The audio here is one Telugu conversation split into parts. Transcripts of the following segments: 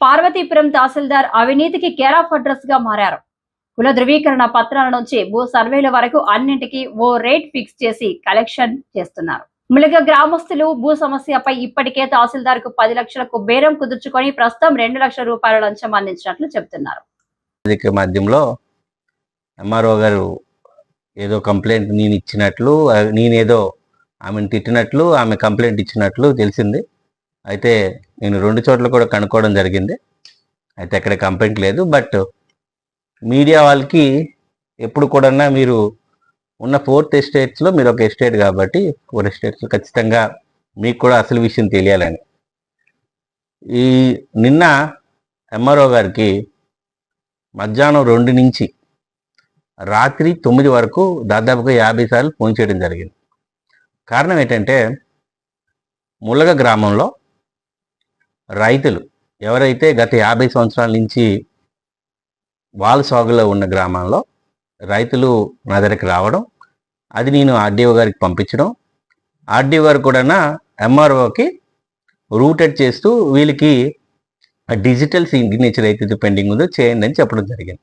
పార్వతీపురం తహసీల్దార్ అవినీతికి కేర్ ఆఫ్ అడ్రస్గా మారారు. కుల ధృవీకరణ పత్రాల నుంచి భూ సర్వేల వరకు అన్నింటికి ఓ రేట్ ఫిక్స్ చేసి కలెక్షన్ చేస్తున్నారు. ములుగ గ్రామస్తులు భూ సమస్యపై ఇప్పటికే తహసీల్దార్కు పది లక్షలకు బేరం కుదుర్చుకొని ప్రస్తుతం రెండు లక్షల రూపాయల లంచం అందించినట్లు చెబుతున్నారు. మాధ్యమంలో ఎంఆర్ఓ గారు ఏదో కంప్లైంట్ నేను ఇచ్చినట్లు నేనేదో ఆమెను తిట్టినట్లు ఆమె కంప్లైంట్ ఇచ్చినట్లు తెలిసింది. అయితే నేను రెండు చోట్ల కూడా కనుక్కోవడం జరిగింది. అయితే ఎక్కడ కంప్లైంట్ లేదు. బట్ మీడియా వాళ్ళకి ఎప్పుడు కూడా మీరు ఉన్న ఫోర్త్ ఎస్టేట్స్లో మీరు ఒక ఎస్టేట్ కాబట్టి ఫోర్ ఎస్టేట్స్లో ఖచ్చితంగా మీకు కూడా అసలు విషయం తెలియాలని. ఈ నిన్న ఎంఆర్ఓ గారికి మధ్యాహ్నం రెండు నుంచి రాత్రి తొమ్మిది వరకు దాదాపుగా యాభై సార్లు ఫోన్ చేయడం జరిగింది. కారణం ఏంటంటే ములగ గ్రామంలో రైతులు ఎవరైతే గత యాభై సంవత్సరాల నుంచి వాళ్ళ సాగులో ఉన్న గ్రామంలో రైతులు నా దగ్గరికి రావడం అది నేను ఆర్డీఓ గారికి పంపించడం ఆర్డీఓ గారు కూడా ఎంఆర్ఓకి రూటెడ్ చేస్తూ వీళ్ళకి డిజిటల్ సిగ్నేచర్ అయితే పెండింగ్ ఉందో చేయండి అని చెప్పడం జరిగింది.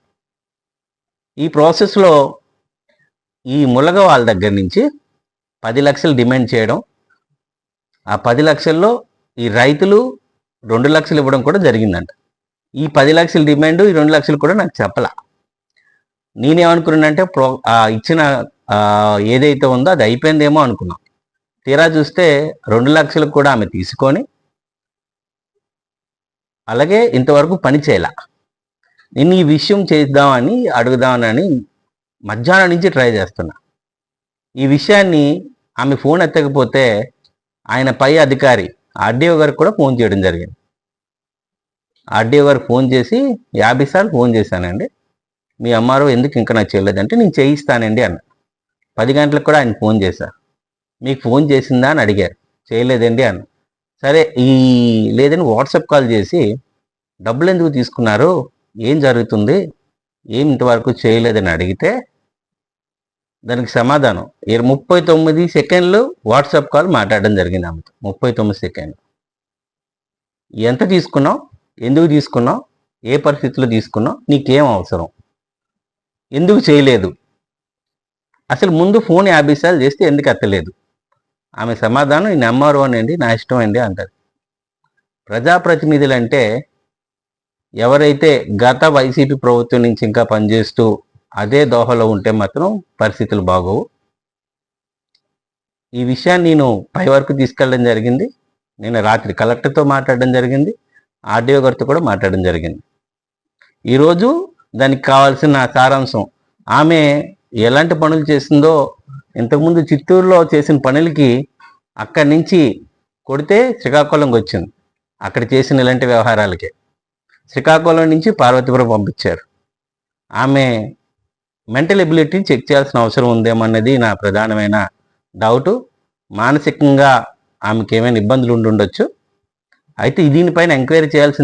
ఈ ప్రాసెస్లో ఈ ములగ వాళ్ళ దగ్గర నుంచి పది లక్షలు డిమాండ్ చేయడం ఆ పది లక్షల్లో ఈ రైతులు రెండు లక్షలు ఇవ్వడం కూడా జరిగిందంట. ఈ పది లక్షల డిమాండ్ ఈ రెండు లక్షలు కూడా నాకు చెప్పలా. నేనేమనుకున్నానంటే ప్రో ఇచ్చిన ఏదైతే ఉందో అది అయిపోయిందేమో అనుకున్నాం. తీరా చూస్తే రెండు లక్షలకు కూడా ఆమె తీసుకొని అలాగే ఇంతవరకు పని చేయాల. నేను ఈ విషయం చేద్దామని అడుగుదామని మధ్యాహ్నం నుంచి ట్రై చేస్తున్నా. ఈ విషయాన్ని ఆమె ఫోన్ ఎత్తకపోతే ఆయన పై అధికారి ఆర్డీఓ గారికి కూడా ఫోన్ చేయడం జరిగింది. ఆర్డీఓ గారికి ఫోన్ చేసి యాభై సార్లు ఫోన్ చేశానండి. మీ అమ్మారు ఎందుకు ఇంకా నాకు చేయలేదంటే నేను చేయిస్తానండి అన్న. పది గంటలకు కూడా ఆయన ఫోన్ చేశా మీకు ఫోన్ చేసిందా అని అడిగారు. చేయలేదండి అన్న. సరే ఈ లేదని వాట్సాప్ కాల్ చేసి డబ్బులు ఎందుకు తీసుకున్నారు? ఏం జరుగుతుంది? ఏం ఇంతవరకు చేయలేదని అడిగితే దానికి సమాధానం. ముప్పై తొమ్మిది సెకండ్లు వాట్సాప్ కాల్ మాట్లాడడం జరిగింది ఆమెతో. ముప్పై తొమ్మిది సెకండ్లు. ఎంత తీసుకున్నావు? ఎందుకు తీసుకున్నావు? ఏ పరిస్థితిలో తీసుకున్నావు? నీకేం అవసరం? ఎందుకు చేయలేదు? అసలు ముందు ఫోన్ యాభై సార్లు చేస్తే ఎందుకు ఎత్తలేదు ఆమె సమాధానం ఈ నెంబర్ వన్ అండి నా ఇష్టం అండి అంటారు ప్రజాప్రతినిధులు అంటే ఎవరైతే గత వైసీపీ ప్రభుత్వం నుంచి ఇంకా పనిచేస్తూ అదే దోహలో ఉంటే మాత్రం పరిస్థితులు బాగోవు. ఈ విషయాన్ని నేను పై వరకు తీసుకెళ్ళడం జరిగింది. నేను రాత్రి కలెక్టర్తో మాట్లాడడం జరిగింది. ఆర్డీఓ గారితో కూడా మాట్లాడడం జరిగింది. ఈరోజు దానికి కావాల్సిన సారాంశం ఆమె ఎలాంటి పనులు చేసిందో ఇంతకుముందు చిత్తూరులో చేసిన పనులకి అక్కడి నుంచి కొడితే శ్రీకాకుళంకి వచ్చింది. అక్కడ చేసిన ఇలాంటి వ్యవహారాలకే. శ్రీకాకుళం నుంచి పార్వతీపురం పంపించారు. ఆమె మెంటల్ ఎబిలిటీని చెక్ చేయాల్సిన అవసరం ఉందేమన్నది నా ప్రధానమైన డౌట్ మానసికంగా ఆమెకి ఏమైనా ఇబ్బందులు ఉండి ఉండొచ్చు అయితే దీనిపైన ఎంక్వైరీ చేయాల్సింది